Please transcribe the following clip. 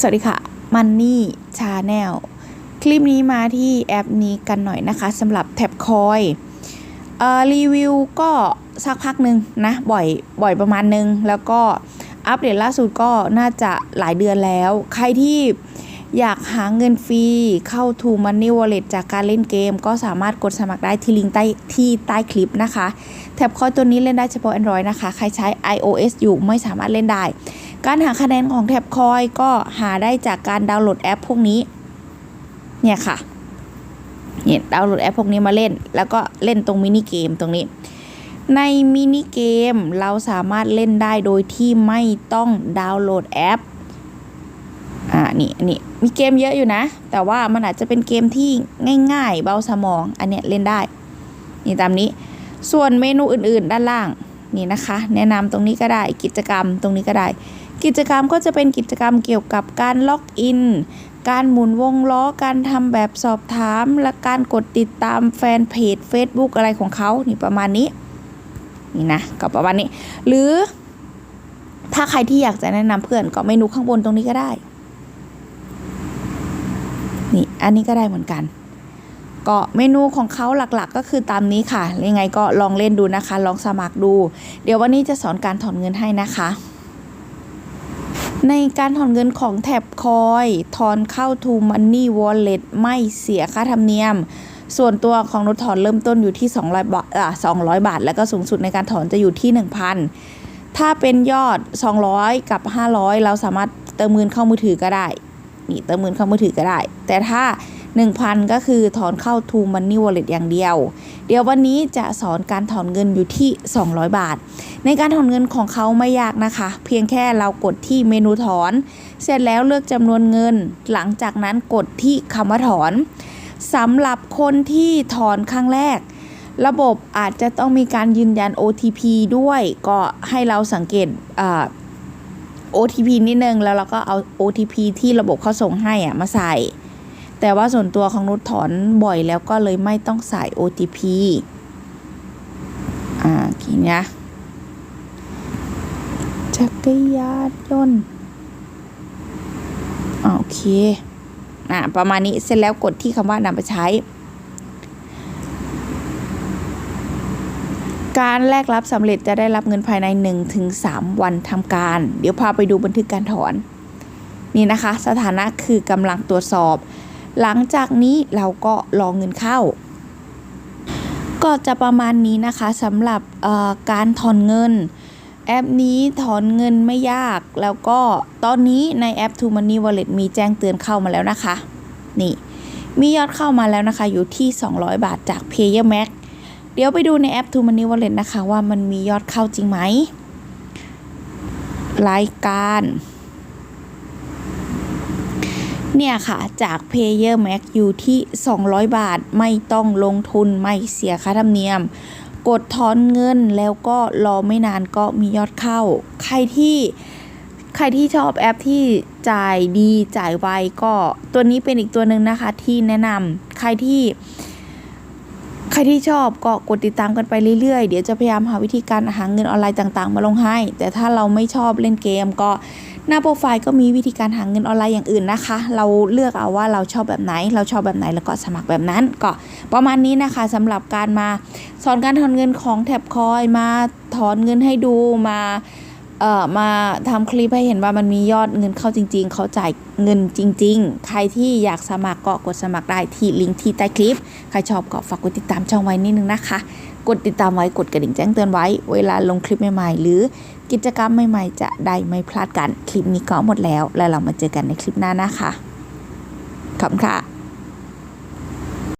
สวัสดีค่ะมันนี่ชาแนลคลิปนี้มาที่แอปนี้กันหน่อยนะคะสำหรับแท็บคอยเอ่อรีวิวก็สักพักหนึ่งนะบ่อยบ่อยประมาณนึง แล้วก็อัปเดตล่าสุดก็น่าจะหลายเดือนแล้ว ใครที่ อยากหาเงินฟรีเข้า To Money Wallet จากการเล่นเกม ก็สามารถกดสมัครได้ที่ลิงก์ใต้ที่ใต้คลิปนะคะ แท็บคอยตัวนี้เล่นได้เฉพาะ Android นะคะ ใครใช้ iOS อยู่ไม่สามารถเล่นได้ การหาคะแนนของแท็บคอยก็หาได้จากการดาวน์โหลดแอปพวกนี้ เนี่ยค่ะเนี่ยดาวน์โหลดแอปพวกนี้มาเล่น แล้วก็เล่นตรงมินิเกมตรงนี้ในมินิเกมเราสามารถเล่นได้โดยที่ไม่ต้องดาวน์โหลดแอป อ่านี่นี่มีเกมเยอะอยู่นะ แต่ว่ามันอาจจะเป็นเกมที่ง่ายๆ เบาสมอง อันเนี้ยเล่นได้ นี่ตามนี้ ส่วนเมนูอื่นๆ ด้านล่างนี่นะคะ แนะนำตรงนี้ก็ได้กิจกรรมตรงนี้ก็ได้ กิจกรรมก็จะเป็นกิจกรรมเกี่ยวกับการล็อกอิน การหมุนวงล้อ การทำแบบสอบถาม และการกดติดตามแฟนเพจ Facebook อะไรของเขานี่ประมาณนี้ นี่นะก็ประมาณนี้ หรือถ้าใครที่อยากจะแนะนำเพื่อนก็เมนูข้างบนตรงนี้ก็ได้ อันนี้ก็ได้เหมือนกัน ก็เมนูของเขาหลักๆ ก็คือตามนี้ค่ะ ยังไงก็ลองเล่นดูนะคะ ลองสมัครดู เดี๋ยววันนี้จะสอนการถอนเงินให้นะคะ ในการถอนเงินของแท็บคอยถอนเข้า To Money Wallet ไม่เสียค่าธรรมเนียมส่วนตัวของนุถอนเริ่มต้นอยู่ที่ 200 บาทอะ200 บาท แล้วก็สูงสุดในการถอนจะอยู่ที่ 1,000 ถ้าเป็นยอด 200 กับ 500 เราสามารถเติมเงินเข้ามือถือก็ได้ นี่เติมเงินเข้ามือถือก็ได้ แต่ถ้า 1,000 ก็คือถอนเข้า To Money Wallet อย่างเดียว เดี๋ยววันนี้จะสอนการถอนเงินอยู่ที่ 200 บาท ในการถอนเงินของเขาไม่ยากนะคะ เพียงแค่เรากดที่เมนูถอน เสร็จแล้วเลือกจำนวนเงิน หลังจากนั้นกดที่คำว่าถอนสำหรับคนที่ถอนครั้งแรก ระบบอาจจะต้องมีการยืนยัน OTP ด้วย ก็ให้เราสังเกตอ่า OTP นิดนึง แล้วเราก็เอา OTP ที่ระบบเขาส่งให้อะมาใส่ แต่ว่าส่วนตัวของนุชถอนบ่อยแล้วก็เลยไม่ต้องใส่ OTP อ่ากี่เนี้ยจักรยานยนต์โอเคอ่าประมาณนี้เสร็จแล้วกดที่คำว่านำไปใช้ การแลกรับสำเร็จจะได้รับเงินภายใน 1-3 วันทำการ เดี๋ยวพาไปดูบันทึกการถอน นี่นะคะ สถานะคือกำลังตรวจสอบ หลังจากนี้เราก็รอเงินเข้า ก็จะประมาณนี้นะคะสำหรับการถอนเงิน แอปนี้ถอนเงินไม่ยาก แล้วก็ตอนนี้ในแอป To Money Wallet มีแจ้งเตือนเข้ามาแล้วนะคะ นี่มียอดเข้ามาแล้วนะคะอยู่ที่ 200 บาทจาก Payer Max เดี๋ยวไปดูในแอป To Money Wallet นะคะ ว่ามันมียอดเข้าจริงไหม รายการ เนี่ยค่ะ จาก Payer Max อยู่ที่ 200 บาทไม่ต้องลงทุนไม่เสียค่าธรรมเนียม กดถอนเงินแล้วก็รอไม่นานก็มียอดเข้า ใครที่ใครที่ชอบแอปที่จ่ายดีจ่ายไวก็ตัวนี้เป็นอีกตัวหนึ่งนะคะที่แนะนำใครที่ ใครที่ชอบก็กดติดตามกันไปเรื่อยๆ เดี๋ยวจะพยายามหาวิธีการหาเงินออนไลน์ต่างๆ มาลงให้ แต่ถ้าเราไม่ชอบเล่นเกมก็หน้าโปรไฟล์ก็มีวิธีการหาเงินออนไลน์อย่างอื่นนะคะ เราเลือกเอาว่าเราชอบแบบไหน เราชอบแบบไหนแล้วก็สมัครแบบนั้น ก็ประมาณนี้นะคะสำหรับการมาสอนการถอนเงินของแท็บคอยมาถอนเงินให้ดูมา เอ่อมาทำคลิปให้เห็นว่ามันมียอดเงินเข้าจริง ๆ เขาจ่ายเงินจริง ๆ ใครที่อยากสมัครก็กดสมัครได้ที่ลิงก์ที่ใต้คลิป ใครชอบก็ฝากกดติดตามช่องไว้นิดนึงนะคะ กดติดตามไว้กดกระดิ่งแจ้งเตือนไว้ เวลาลงคลิปใหม่ๆ หรือกิจกรรมใหม่ๆ จะได้ไม่พลาดกัน คลิปนี้ก็หมดแล้ว แล้วเรามาเจอกันในคลิปหน้านะคะขอบคุณค่ะ